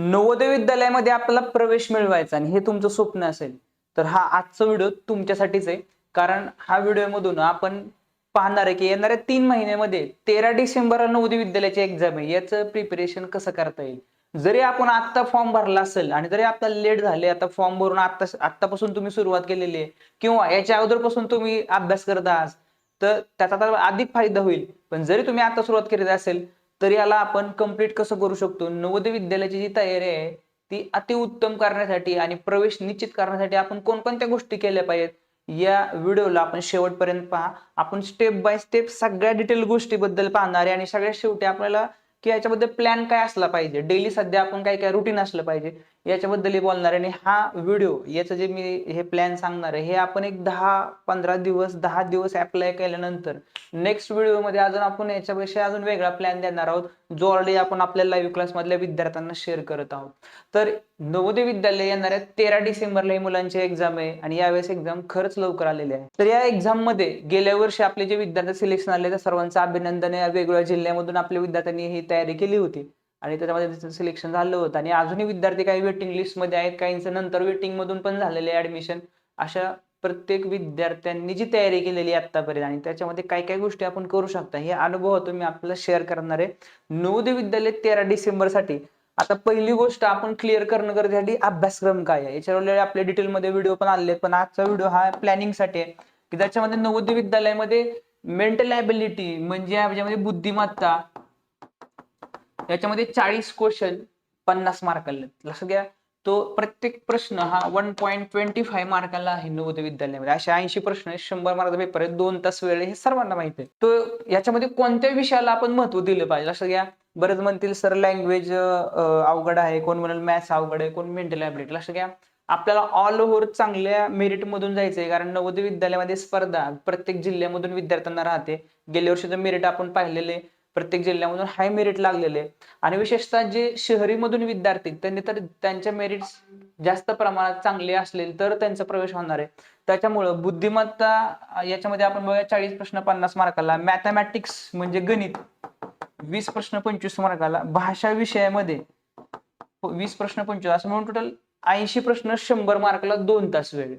नवोदय विद्यालयामध्ये आपल्याला प्रवेश मिळवायचा आणि हे तुमचं स्वप्न असेल तर हा आजचा व्हिडिओ तुमच्यासाठीच आहे. कारण हा व्हिडिओमधून आपण पाहणार आहे की येणाऱ्या तीन महिन्यामध्ये तेरा डिसेंबरला नवोदय विद्यालयाची एक्झाम आहे. याचं प्रिपरेशन कसं करता येईल? जरी आपण आत्ता फॉर्म भरला असेल आणि जरी आता लेट झाले आता फॉर्म भरून आत्ता आत्तापासून तुम्ही सुरुवात केलेली आहे किंवा याच्या अगोदरपासून तुम्ही अभ्यास करत आहात तर त्याचा तर अधिक फायदा होईल. पण जरी तुम्ही आता सुरुवात करीत असेल तर याला आपण कंप्लीट कसं करू शकतो? नवोदय विद्यालयाची जी तयारी आहे ती अतिउत्तम करण्यासाठी आणि प्रवेश निश्चित करण्यासाठी आपण कोणकोणत्या गोष्टी केल्या पाहिजेत? या व्हिडिओला आपण शेवटपर्यंत पहा. आपण स्टेप बाय स्टेप सगळ्या डिटेल गोष्टीबद्दल पाहणार आहे आणि सगळ्यात शेवटी आपल्याला की याच्याबद्दल प्लॅन काय असला पाहिजे? डेली सध्या आपण काय काय रुटीन असलं पाहिजे? याच्याबद्दलही बोलणार आहे. आणि हा व्हिडिओ याचं जे मी हे प्लॅन सांगणार आहे हे आपण एक दहा पंधरा दिवस दहा दिवस अप्लाय केल्यानंतर नेक्स्ट व्हिडिओमध्ये अजून आपण याच्यापेक्षा अजून वेगळा प्लॅन देणार आहोत जो ऑलरेडी आपण आपल्या लाईव्ह क्लासमधल्या विद्यार्थ्यांना शेअर करत आहोत. तर नवोदय विद्यालय येणाऱ्या तेरा डिसेंबरला ही मुलांची एक्झाम आहे आणि यावेळेस एक्झाम खरंच लवकर आलेली आहे. तर या एक्झाममध्ये गेल्या वर्षी आपले जे विद्यार्थी सिलेक्शन आले त्या सर्वांचं अभिनंदन आहे. वेगवेगळ्या जिल्ह्यामधून आपल्या विद्यार्थ्यांनी ही तयारी केली होती. आणि त्याच्यामध्ये सिलेक्शन झालं होतं. आणि अजूनही विद्यार्थी काही वेटिंग लिस्टमध्ये आहेत. काहींचं नंतर वेटिंग मधून पण झालेले ऍडमिशन अशा प्रत्येक विद्यार्थ्यांनी जी तयारी केलेली आहे आतापर्यंत आणि त्याच्यामध्ये काय काय गोष्टी आपण करू शकता. हे अनुभव तुम्ही आपल्याला शेअर करणार आहे. नवोदय विद्यालय तेरा डिसेंबरसाठी. आता पहिली गोष्ट आपण क्लिअर करणं गरजेसाठी अभ्यासक्रम काय आहे? याच्यावर आपल्या डिटेलमध्ये व्हिडिओ पण आले पण आजचा व्हिडिओ हा प्लॅनिंगसाठी आहे. की त्याच्यामध्ये नवोदय विद्यालयामध्ये मेंटल ॲबिलिटी म्हणजे याच्यामध्ये बुद्धिमत्ता याच्यामध्ये चाळीस क्वेश्चन पन्नास मार्काला लक्षात घ्या. तो प्रत्येक प्रश्न हा वन पॉईंट ट्वेंटी फाय मार्काला आहे नवोदय विद्यालयामध्ये. अशा ऐंशी प्रश्न शंभर मार्काचा पेपर आहे. दोन तास वेळ हे सर्वांना माहिती आहे. तो याच्यामध्ये कोणत्या विषयाला आपण महत्त्व दिलं पाहिजे. लक्षात घ्या. बरेच म्हणतील सर लँग्वेज अवघड आहे. कोण म्हणाल मॅथ्स अवघड आहे. कोण मेंटल ॲबिलिटी लक्षात घ्या. आपल्याला ऑल ओव्हर चांगल्या मेरिटमधून जायचंय. कारण नवोदय विद्यालयामध्ये स्पर्धा प्रत्येक जिल्ह्यामधून विद्यार्थ्यांना राहते. गेल्या वर्षीचं मेरिट आपण पाहिलेले प्रत्येक जिल्ह्यामधून हाय मेरिट लागलेले. आणि विशेषतः जे शहरीमधून विद्यार्थी त्यांनी तर त्यांच्या मेरिट जास्त प्रमाणात चांगले असले तर त्यांचा प्रवेश होणार आहे. त्याच्यामुळं बुद्धिमत्ता याच्यामध्ये आपण बघूया चाळीस प्रश्न पन्नास मार्काला. मॅथमॅटिक्स म्हणजे गणित. वीस प्रश्न पंचवीस मार्काला. भाषा विषयामध्ये वीस प्रश्न पंचवीस असं म्हणून टोटल ऐंशी प्रश्न शंभर मार्कला दोन तास वेळ.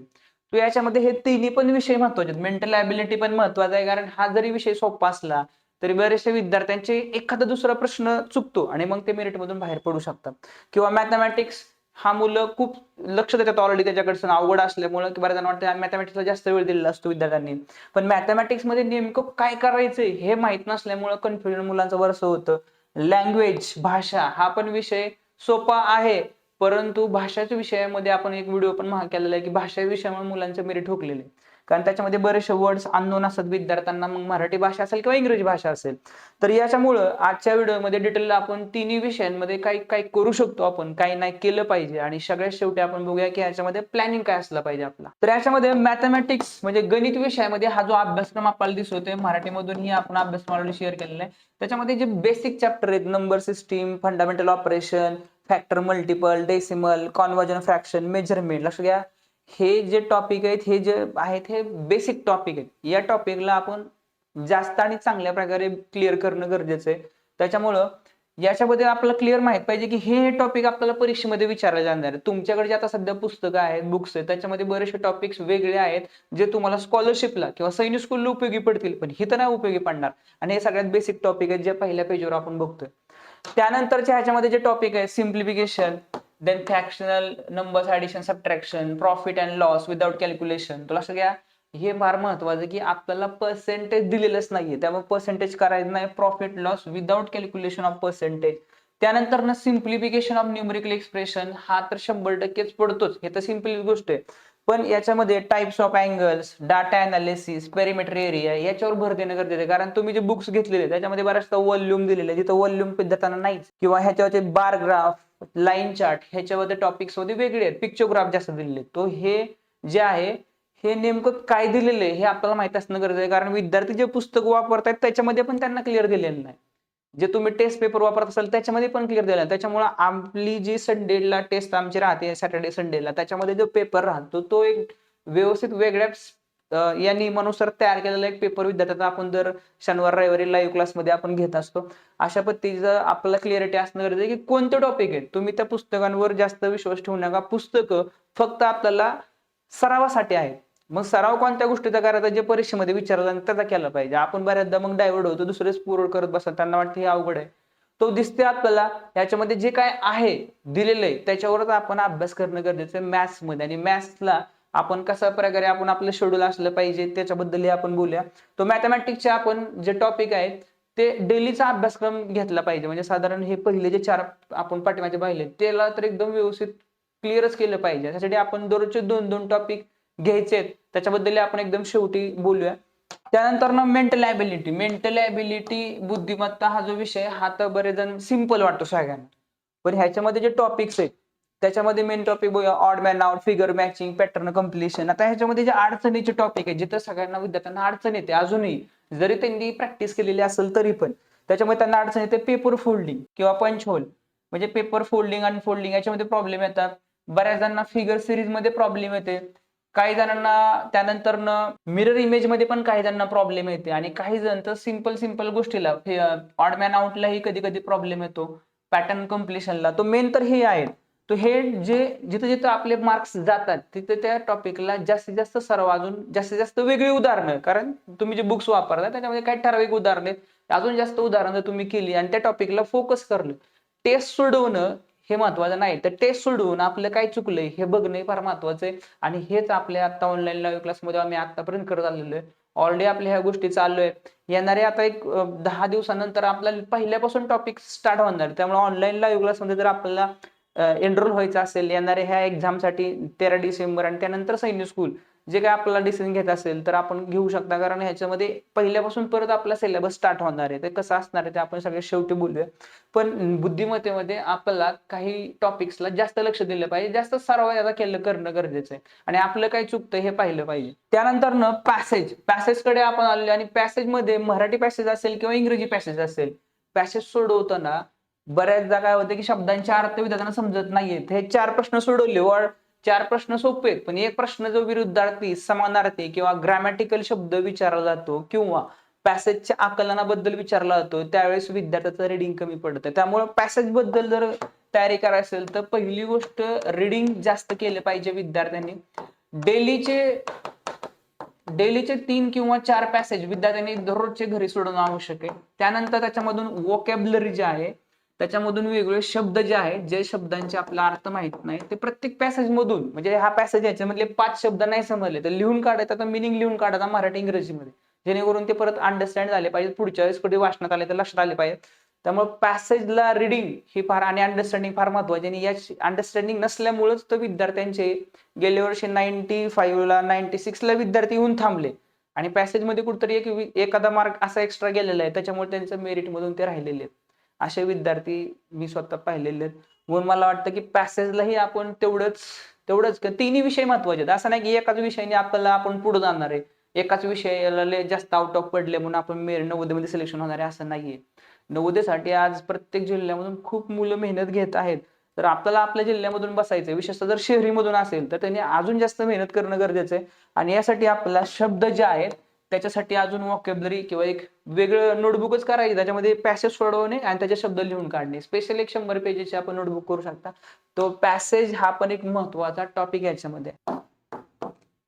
तो याच्यामध्ये हे तिन्ही पण विषय महत्त्वाचे आहेत. मेंटल ॲबिलिटी पण महत्त्वाचा आहे कारण हा जरी विषय सोपा असला तरी बरेचसे विद्यार्थ्यांचे एखादा दुसरा प्रश्न चुकतो आणि मग ते मेरिटमधून बाहेर पडू शकतात. किंवा मॅथमॅटिक्स हा मुलं खूप लक्ष देतात ऑलरेडी त्याच्याकडचं. अवघड असल्यामुळं की बऱ्याच जण वाटतं मॅथमॅटिक्सला जास्त वेळ दिलेला असतो विद्यार्थ्यांनी. पण मॅथमॅटिक्समध्ये नेमकं काय करायचंय हे माहीत नसल्यामुळं कन्फ्युजन मुलांचं वर्ष होतं. लँग्वेज भाषा हा पण विषय सोपा आहे. परंतु भाषाच्या विषयामध्ये आपण एक व्हिडिओ पण महा केलेला आहे की भाषा विषयामुळे मुलांचे मेरिट ठोकलेले कारण त्याच्यामध्ये बरेचसे वर्ड्स अननोन असतात विद्यार्थ्यांना मग मराठी भाषा असेल किंवा इंग्रजी भाषा असेल. तर याच्यामुळं आजच्या व्हिडिओमध्ये डिटेलला आपण तिन्ही विषयांमध्ये काही काही करू शकतो आपण काही नाही केलं पाहिजे. आणि सगळ्यात शेवटी आपण बघूया की याच्यामध्ये प्लॅनिंग काय असलं पाहिजे आपला. तर याच्यामध्ये मॅथमॅटिक्स म्हणजे गणित विषयामध्ये हा जो अभ्यासक्रम आपल्याला दिसतोय मराठीमधूनही आपण अभ्यासक्रम ऑलरेडी शेअर केलेला आहे. त्याच्यामध्ये जे बेसिक चॅप्टर आहेत number system fundamental operation factor multiple decimal conversion fraction measurement लक्ष घ्या हे जे टॉपिक आहेत हे जे आहेत हे बेसिक टॉपिक आहेत. या टॉपिकला आपण जास्त आणि चांगल्या प्रकारे क्लिअर करणं गरजेचं आहे. त्याच्यामुळं याच्याबद्दल आपल्याला क्लिअर माहीत पाहिजे की हे टॉपिक आपल्याला परीक्षेमध्ये विचारले जाणार आहे. तुमच्याकडे जे आता सध्या पुस्तकं आहेत बुक्स आहेत त्याच्यामध्ये बरेचसे टॉपिक्स वेगळे आहेत जे तुम्हाला स्कॉलरशिपला किंवा सैनिक स्कूलला उपयोगी पडतील. पण हे तर नाही उपयोगी पडणार. आणि हे सगळ्यात बेसिक टॉपिक आहेत जे पहिल्या पेजवर आपण बघतोय. त्यानंतरच्या ह्याच्यामध्ये जे टॉपिक आहे simplification then fractional numbers addition subtraction profit and loss without calculation तुला सगळ्या हे फार महत्वाचं की आपल्याला पर्सेंटेज दिलेलंच नाहीये. त्यामुळे पर्सेंटेज करायचं नाही. Profit loss without calculation of percentage त्यानंतर ना सिम्प्लिफिकेशन ऑफ न्यूमरिकल एक्सप्रेशन हा तर शंभर टक्केच पडतोच. हे तर सिंपल गोष्ट आहे. पण याच्यामध्ये types of angles data analysis perimeter area याच्यावर भर देणं गरजेचं आहे. कारण तुम्ही जे बुक्स घेतलेले त्याच्यामध्ये बऱ्याचदा वॉल्यूम दिलेले जिथं वॉल्यूम विद्यार्थ्यांना नाहीच. किंवा ह्याच्यावरचे बार ग्राफ लाईन चार्ट ह्याच्यामध्ये टॉपिक्समध्ये वेगळे आहेत. पिक्चोग्राफ जास्त दिलेले तो हे जे आहे हे नेमकं काय दिलेलं आहे हे आपल्याला माहीत असणं गरजेचं आहे. कारण विद्यार्थी जे पुस्तक वापरतात त्याच्यामध्ये पण त्यांना क्लिअर दिलेलं नाही. जे तुम्ही टेस्ट पेपर वापरत असाल त्याच्यामध्ये पण क्लिअर दिला त्याच्यामुळे आपली जी संडेला टेस्ट आमची राहते सॅटर्डे संडेला त्याच्यामध्ये जो पेपर राहतो तो एक व्यवस्थित वेगळ्या या नियमानुसार तयार केलेला एक पेपर विद्यार्थ्यांना आपण जर शनिवार रविवारी लाईव्ह क्लासमध्ये आपण घेत असतो. अशा पद्धतीचं आपल्याला क्लिअरिटी असणं गरजेचं आहे की कोणते टॉपिक आहे? तुम्ही त्या पुस्तकांवर जास्त विश्वास ठेवू नका. पुस्तकं फक्त आपल्याला सरावासाठी आहेत. मग सराव कोणत्या गोष्टीचा करायचा? जे परीक्षेमध्ये विचारलं आणि त्याचा केला पाहिजे. आपण बऱ्याचदा मग डायव्हर्ट होतो दुसरेच पूर्ण करत बसतात. त्यांना वाटतं हे अवघड आहे. तो दिसते आपल्याला. याच्यामध्ये जे काय आहे दिलेलं आहे त्याच्यावरच आपण अभ्यास करणं गरजेचं आहे मॅथ्समध्ये आणि मॅथ्सला आपण कशा प्रकारे आपण आपलं शेड्यूल असलं पाहिजे त्याच्याबद्दलही आपण बोलूया. तो मॅथमॅटिक्सचे आपण जे टॉपिक आहेत ते डेलीचा अभ्यासक्रम घेतला पाहिजे. म्हणजे साधारण हे पहिले जे चार आपण पाठीमागे पाहिले त्याला तर एकदम व्यवस्थित क्लिअरच केलं पाहिजे. त्यासाठी आपण दररोजचे दोन दोन टॉपिक घ्यायचे आहेत. त्याच्याबद्दल आपण एकदम शेवटी बोलूया. त्यानंतर ना मेंटल ॲबिलिटी मेंटल ॲबिलिटी बुद्धिमत्ता हा जो विषय हा तर बरेच जण सिंपल वाटतो सगळ्यांना. पण ह्याच्यामध्ये जे टॉपिक्स आहेत त्याच्यामध्ये मेन टॉपिक बघूया. Odd man out figure matching pattern completion आता ह्याच्यामध्ये जे अडचणीचे टॉपिक आहे जिथं सगळ्यांना विद्यार्थ्यांना अडचण येते अजूनही. जरी त्यांनी प्रॅक्टिस केलेली असेल तरी पण. त्याच्यामध्ये त्यांना अडचण येते पेपर फोल्डिंग किंवा पंच होल म्हणजे पेपर फोल्डिंग अनफोल्डिंग फोल्डिंग याच्यामध्ये प्रॉब्लेम येतात. बऱ्याच जणांना फिगर सिरीजमध्ये प्रॉब्लेम येते. काही जणांना त्यानंतर मिरर इमेजमध्ये पण काही जणांना प्रॉब्लेम येते आणि काही जण तर सिंपल सिंपल गोष्टीला ऑड मॅन आउटलाही कधी कधी प्रॉब्लेम येतो. पॅटर्न कम्प्लिशनला तो मेन तर हे आहे. तो हे जे जिथं जिथं आपले मार्क्स जातात तिथे त्या टॉपिकला जास्तीत जास्त सर्व अजून जास्तीत जास्त वेगळी उदाहरणं. कारण तुम्ही जे बुक्स वापरता त्याच्यामध्ये काही ठराविक उदाहरणे आहेत अजून जास्त उदाहरणं तुम्ही केली आणि त्या टॉपिकला फोकस करणं. टेस्ट सोडवणं हे महत्वाचं नाही. तर टेस्ट सोडून आपलं काय चुकलंय हे बघणे फार महत्वाचं आहे. आणि हेच आपल्या आता ऑनलाईन लाईव्ह क्लासमध्ये आम्ही आतापर्यंत करत आलेलो आहे. ऑलरेडी आपल्या ह्या गोष्टी चालू आहे येणारे आता एक दहा दिवसानंतर आपल्याला पहिल्यापासून टॉपिक स्टार्ट होणार त्यामुळे ऑनलाईन लाईव्ह क्लासमध्ये जर आपल्याला एनरोल व्हायचं असेल येणाऱ्या ह्या एक्झामसाठी तेरा डिसेंबर आणि त्यानंतर सैन्य स्कूल जे काय आपल्याला डिसिजन घेत असेल तर आपण घेऊ शकता. कारण ह्याच्यामध्ये पहिल्यापासून परत आपला सिलेबस स्टार्ट होणार आहे. ते कसं असणार आहे ते आपण सगळे शेवटी बोलूया. पण बुद्धिमत्तेमध्ये आपल्याला काही टॉपिक्सला जास्त लक्ष दिलं पाहिजे. जास्त सराव याचा केलं करणं गरजेचं आहे. आणि आपलं काय चुकतं हे पाहिलं पाहिजे. त्यानंतर न पॅसेज पॅसेजकडे आपण आलो आणि पॅसेजमध्ये मराठी पॅसेज असेल किंवा इंग्रजी पॅसेज असेल पॅसेज सोडवताना बऱ्याचदा काय होतं की शब्दांचे अर्थ विद्यार्थ्यांना समजत नाहीयेत. हे चार प्रश्न सोडवले. वर चार प्रश्न सोपे आहेत पण एक प्रश्न जो विरुद्धार्थी समानार्थी किंवा ग्रॅमॅटिकल शब्द विचारला जातो किंवा पॅसेजच्या आकलनाबद्दल विचारला जातो त्यावेळेस विद्यार्थ्याचं रिडिंग कमी पडतं. त्यामुळे पॅसेजबद्दल जर तयारी करायची असेल तर पहिली गोष्ट रिडिंग जास्त केलं पाहिजे विद्यार्थ्यांनी. डेलीचे डेलीचे तीन किंवा चार पॅसेज विद्यार्थ्यांनी दररोजचे घरी सोडवणं आवश्यक आहे. त्यानंतर त्याच्यामधून वोकॅबलरी जे आहे त्याच्यामधून वेगवेगळे शब्द जे आहेत जे शब्दांचे आपला अर्थ माहीत नाही ते प्रत्येक पॅसेज मधून म्हणजे हा पॅसेज याच्यामधले पाच शब्द नाही समजले तर लिहून काढायचा तर मिनिंग लिहून काढायचा मराठी इंग्रजीमध्ये जेणेकरून ते परत अंडरस्टँड झाले पाहिजे पुढच्या वेळेस कुठे वाचनात आले तर लक्षात आले पाहिजे त्यामुळे पॅसेजला रिडिंग ही फार आणि अंडरस्टँडिंग फार महत्वाची आणि या अंडरस्टँडिंग नसल्यामुळेच तर विद्यार्थ्यांचे गेल्या वर्षी नाईन्टी फाईव्हला नाईन्टी सिक्सला विद्यार्थी येऊन थांबले. आणि पॅसेजमध्ये कुठतरी एक एखादा मार्क असा एक्स्ट्रा गेलेला आहे त्याच्यामुळे त्यांचं मेरिटमधून ते राहिलेले आहेत. असे विद्यार्थी मी स्वतः पाहिलेले आहेत. व मला वाटतं की पॅसेजलाही आपण तेवढंच तेवढंच तिन्ही विषय महत्त्वाचे आहेत. असं नाही की एकाच विषयाने आपल्याला आपण पुढे जाणार आहे. एकाच विषयाला लय जास्त आउट ऑफ पडले म्हणून आपण मेर नवोदयमध्ये सिलेक्शन होणार आहे असं नाहीये. नवोदयसाठी आज प्रत्येक जिल्ह्यामधून खूप मुलं मेहनत घेत आहेत. तर आपल्याला आपल्या जिल्ह्यामधून बसायचं विशेषतः जर शहरीमधून असेल तर त्यांनी अजून जास्त मेहनत करणं गरजेचं आहे. आणि यासाठी आपला शब्द जे आहेत त्याच्यासाठी अजून वॉकेबलरी किंवा एक वेगळं नोटबुकच करायची त्याच्यामध्ये पॅसेज सोडवणे आणि त्याचे शब्द लिहून काढणे. स्पेशल एक शंभर पेजेसचे आपण नोटबुक करू शकता. तो पॅसेज हा पण एक महत्त्वाचा टॉपिक याच्यामध्ये.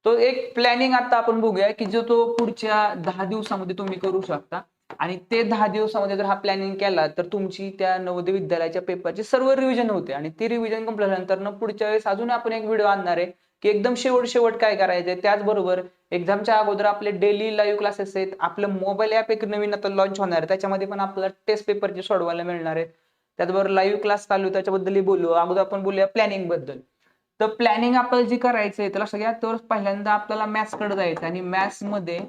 तो एक प्लॅनिंग आता आपण बघूया की जो तो पुढच्या दहा दिवसामध्ये तुम्ही करू शकता. आणि ते दहा दिवसामध्ये जर हा प्लॅनिंग केला तर तुमची त्या नवोदय विद्यालयाच्या पेपरची सर्व रिव्हिजन होते. आणि ती रिव्हिजन कंप्लीट झाल्यानंतर पुढच्या वेळेस अजून आपण एक व्हिडिओ आणणार आहे. की एकदम शेवट शेवट काय करायचंय? त्याचबरोबर एक्झामच्या अगोदर आपले डेली लाईव्ह क्लासेस आहेत. आपलं मोबाईल ऍप एक नवीन आता लॉन्च होणार आहे. त्याच्यामध्ये पण आपल्याला टेस्ट पेपरचे सोडवायला मिळणार आहे त्याचबरोबर लाईव्ह क्लास चालू त्याच्याबद्दलही बोलू. अगोदर आपण बोलूया प्लॅनिंगबद्दल. तर प्लॅनिंग आपल्याला जे करायचंय तर लक्षात घ्या तर पहिल्यांदा आपल्याला मॅथ्सकडे जायचं आणि मॅथ्समध्ये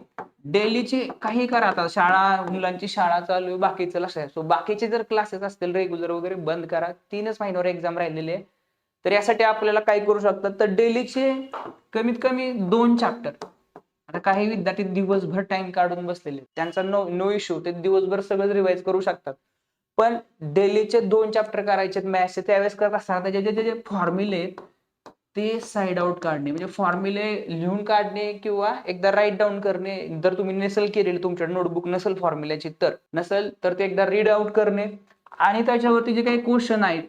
डेलीचे काही करा आता. शाळा मुलांची शाळा चालू बाकीचं लक्षात घ्या. सो बाकीचे जर क्लासेस असतील रेग्युलर वगैरे बंद करा. तीनच महिन्यावर एक्झाम राहिलेले आहे. तर यासाठी आपल्याला काय करू शकतात? तर डेलीचे कमीत कमी दोन चॅप्टर आता काही विद्यार्थी दिवसभर टाइम काढून बसलेले त्यांचा नो नो इश्यू ते दिवसभर सगळं रिवाइज करू शकतात. पण डेलीचे दोन चॅप्टर करायचे मॅथ्सचे त्यावेळेस करत असताना त्याचे जे जे फॉर्म्युले आहेत ते साईड आउट काढणे. म्हणजे फॉर्म्युले लिहून काढणे किंवा एकदा राईट डाऊन करणे. जर तुम्ही नसेल केलेले तुमच्या नोटबुक नसेल फॉर्म्युल्याची तर नसेल तर ते एकदा रीड आउट करणे. आणि त्याच्यावरती जे काही क्वेश्चन आहेत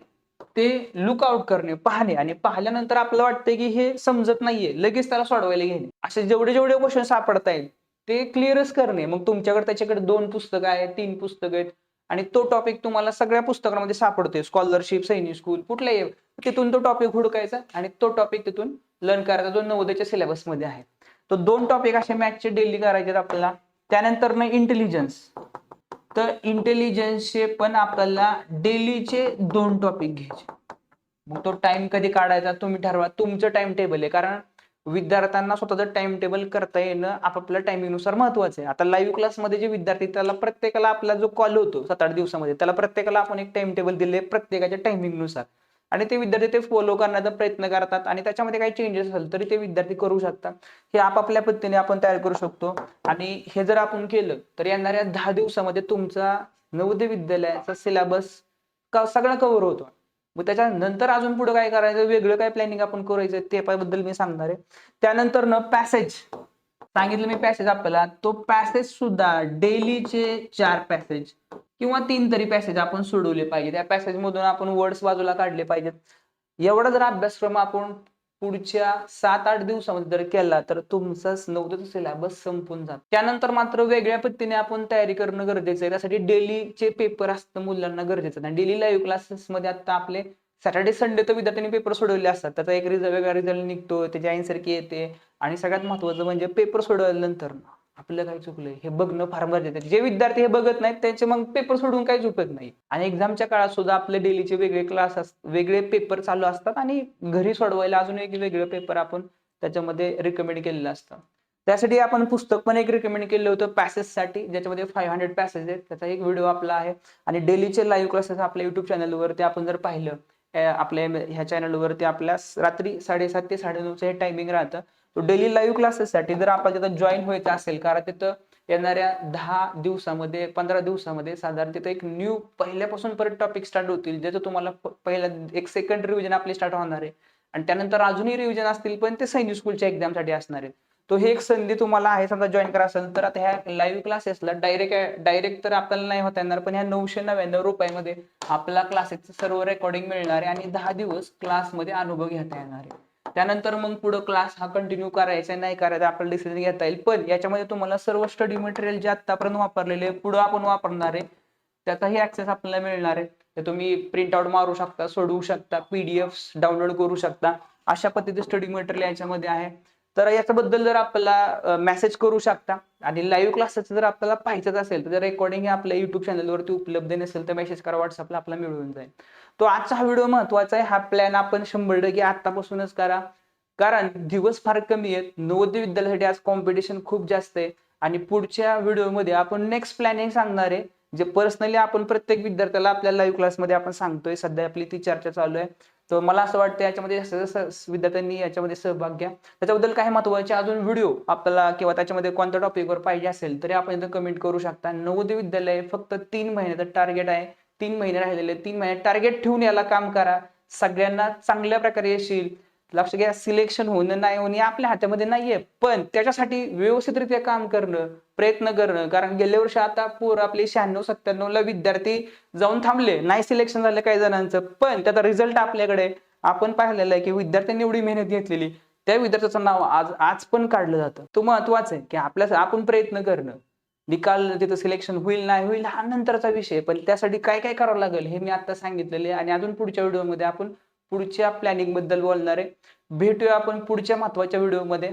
ते लुक आउट करणे पाहणे आणि पाहिल्यानंतर आपल्याला वाटतं की हे समजत नाहीये लगेच त्याला सोडवायला घेणे. असे जेवढे जेवढे क्वेश्चन सापडता येईल ते क्लिअरच करणे. मग तुमच्याकडे त्याच्याकडे दोन पुस्तकं आहेत तीन पुस्तकं आहेत आणि तो टॉपिक तुम्हाला सगळ्या पुस्तकांमध्ये सापडतोय. स्कॉलरशिप सैनिक स्कूल कुठल्याही तिथून तो टॉपिक हुडकायचा आणि तो टॉपिक तिथून लर्न करायचा जो नवोदयच्या सिलेबसमध्ये आहे. तो दोन टॉपिक असे मॅथचे डेली करायचे आपल्याला. त्यानंतर ना इंटेलिजन्स तर इंटेलिजन्सचे पण आपल्याला डेलीचे दोन टॉपिक घ्यायचे. मग तो टाइम कधी काढायचा तुम्ही ठरवा. तुमचं टाइम टेबल आहे. कारण विद्यार्थ्यांना स्वतःचं टाइम टेबल करता येणं आपापल्या टायमिंगनुसार महत्वाचं आहे. आता लाईव्ह क्लासमध्ये जे विद्यार्थी त्याला प्रत्येकाला आपला जो कॉल होतो सात आठ दिवसामध्ये त्याला प्रत्येकाला आपण एक टाइम टेबल दिले प्रत्येकाच्या टायमिंगनुसार आणि ते विद्यार्थी ते फॉलो करण्याचा प्रयत्न करतात आणि त्याच्यामध्ये काही चेंजेस असेल तरी ते विद्यार्थी करू शकतात. हे आपापल्या पद्धतीने आपण तयार करू शकतो. आणि हे जर आपण केलं तर येणाऱ्या दहा दिवसामध्ये तुमचा नवोदय विद्यालयाचा सिलेबस सगळा कव्हर होतो. मग त्याच्यानंतर अजून पुढे काय करायचं? वेगळं काय प्लॅनिंग आपण करायचं? ते बद्दल मी सांगणार आहे. त्यानंतर ना पॅसेज सांगितलं मी पॅसेज आपल्याला. तो पॅसेज सुद्धा डेलीचे चार पॅसेज किंवा तीन तरी पॅसेज आपण सोडवले पाहिजे त्या पॅसेज मधून आपण वर्ड्स बाजूला काढले पाहिजेत. एवढा जर अभ्यासक्रम आपण पुढच्या सात आठ दिवसामध्ये जर केला तर तुमचा नवदय सिलेबस संपून जात. त्यानंतर मात्र वेगळ्या पद्धतीने आपण तयारी करणं गरजेचं आहे. त्यासाठी डेलीचे पेपर असतं मुलांना गरजेचं आणि डेली लाईव्ह क्लासेस मध्ये आता आपले सॅटर्डे संडे तर विद्यार्थ्यांनी पेपर सोडवले असतात. त्याचा एक रिझल्ट वेगळा रिझल्ट निघतो त्याची आन्सर येते. आणि सगळ्यात महत्वाचं म्हणजे पेपर सोडवल्यानंतर. आपलं काय चुकलंय? हे बघणं फार गरजेचं आहे. जे विद्यार्थी हे बघत नाहीत त्यांचे मग पेपर सोडून काही चुकत नाही. आणि एक्झामच्या काळात सुद्धा आपले डेलीचे वेगळे क्लास वेगळे पेपर चालू असतात आणि घरी सोडवायला अजून एक वेगळं पेपर आपण त्याच्यामध्ये रिकमेंड केलेलं असतं. त्यासाठी आपण पुस्तक पण एक रिकमेंड केलं होतं पॅसेजसाठी ज्याच्यामध्ये फाईव्ह हंड्रेड पॅसेज आहेत. त्याचा एक व्हिडिओ आपला आहे. आणि डेलीचे लाईव्ह क्लासेस आपल्या युट्यूब चॅनलवरती आपण जर पाहिलं आपल्या ह्या चॅनलवरती आपल्या रात्री साडेसात ते साडेनऊचं हे टायमिंग राहतं. तो डेली लाईव्ह क्लासेससाठी जर आपल्याला तिथं जॉईन व्हायचं असेल कारण तिथं येणाऱ्या दहा दिवसामध्ये पंधरा दिवसामध्ये साधारण तिथं एक न्यू पहिल्यापासून परत टॉपिक स्टार्ट होतील ज्याचं तुम्हाला पहिल्या एक सेकंड रिव्हिजन आपले स्टार्ट होणार आहे. आणि त्यानंतर अजूनही रिव्हिजन असतील पण ते सैनिक स्कूलच्या एक्झामसाठी असणार आहेत. तो हे एक संधी तुम्हाला आहे समजा जॉईन करा असेल तर आता ह्या लाईव्ह क्लासेसला डायरेक्ट डायरेक्ट तर आपल्याला नाही होता येणार पण ह्या नऊशे नव्याण्णव रुपयामध्ये आपला क्लासेसचं सर्व रेकॉर्डिंग मिळणार आहे आणि दहा दिवस क्लासमध्ये अनुभव घेता येणार आहे. त्यानंतर मग पुढे क्लास हा कंटिन्यू करायचा नाही करायचा आपल्याला डिसिजन घेता येईल. पण याच्यामध्ये तुम्हाला सर्व स्टडी मटेरियल जे आतापर्यंत वापरलेले पुढे आपण वापरणार आहे त्याचाही ऍक्सेस आपल्याला मिळणार आहे. तुम्ही प्रिंट आउट मारू शकता सोडवू शकता पीडीएफ डाउनलोड करू शकता. अशा पद्धतीचे स्टडी मटेरियल याच्यामध्ये आहे. तर याच्याबद्दल जर आपल्याला मेसेज करू शकता आणि लाईव्ह क्लासेस जर आपल्याला पाहिजेच असेल तर रेकॉर्डिंग हे आपल्या युट्यूब चॅनलवरती उपलब्ध नसेल तर मेसेज करा व्हॉट्सअपला आपला मिळून जाईल. तो आजचा हा व्हिडिओ महत्त्वाचा आहे. हा प्लॅन आपण शंभर टक्के आतापासूनच करा. कारण दिवस फार कमी आहेत. नवोदय विद्यालयासाठी आज कॉम्पिटिशन खूप जास्त आहे. आणि पुढच्या व्हिडिओमध्ये आपण नेक्स्ट प्लॅनिंग सांगणार आहे. जे पर्सनली आपण प्रत्येक विद्यार्थ्याला आपल्या लाईव्ह क्लासमध्ये आपण सांगतोय. सध्या आपली ती चर्चा चालू आहे. तर मला असं वाटतं याच्यामध्ये जास्त विद्यार्थ्यांनी याच्यामध्ये सहभाग घ्या. त्याच्याबद्दल काही महत्त्वाचे अजून व्हिडिओ आपल्याला किंवा त्याच्यामध्ये कोणत्या टॉपिकवर पाहिजे असेल तरी आपण इथं कमेंट करू शकता. नवोदय विद्यालय फक्त तीन महिन्याचं टार्गेट आहे. तीन महिने राहिलेले तीन महिने टार्गेट ठेवून याला काम करा. सगळ्यांना चांगल्या प्रकारे येशील. लक्ष घ्या सिलेक्शन होणं नाही होणं आपल्या हातामध्ये नाहीये. पण त्याच्यासाठी व्यवस्थितरित्या काम करणं प्रयत्न करणं. कारण गेल्या वर्षी आता पोर आपले शहाण्णव सत्त्याण्णव ला विद्यार्थी जाऊन थांबले. नाही सिलेक्शन झालं काही जणांचं. पण त्याचा रिझल्ट आपल्याकडे आपण पाहिलेलं आहे की विद्यार्थ्यांनी एवढी मेहनत घेतलेली. त्या विद्यार्थ्याचं नाव आज आज पण काढलं जातं. तो महत्वाचं आहे की आपल्या आपण प्रयत्न करणं. निकाल तिथं सिलेक्शन होईल नाही होईल हा नंतरचा विषय पण त्यासाठी काय काय करावं लागेल हे मी आता सांगितलेले आणि अजून पुढच्या व्हिडिओमध्ये आपण पुढच्या प्लॅनिंगबद्दल बोलणार आहे. भेटूया आपण पुढच्या महत्त्वाच्या व्हिडिओमध्ये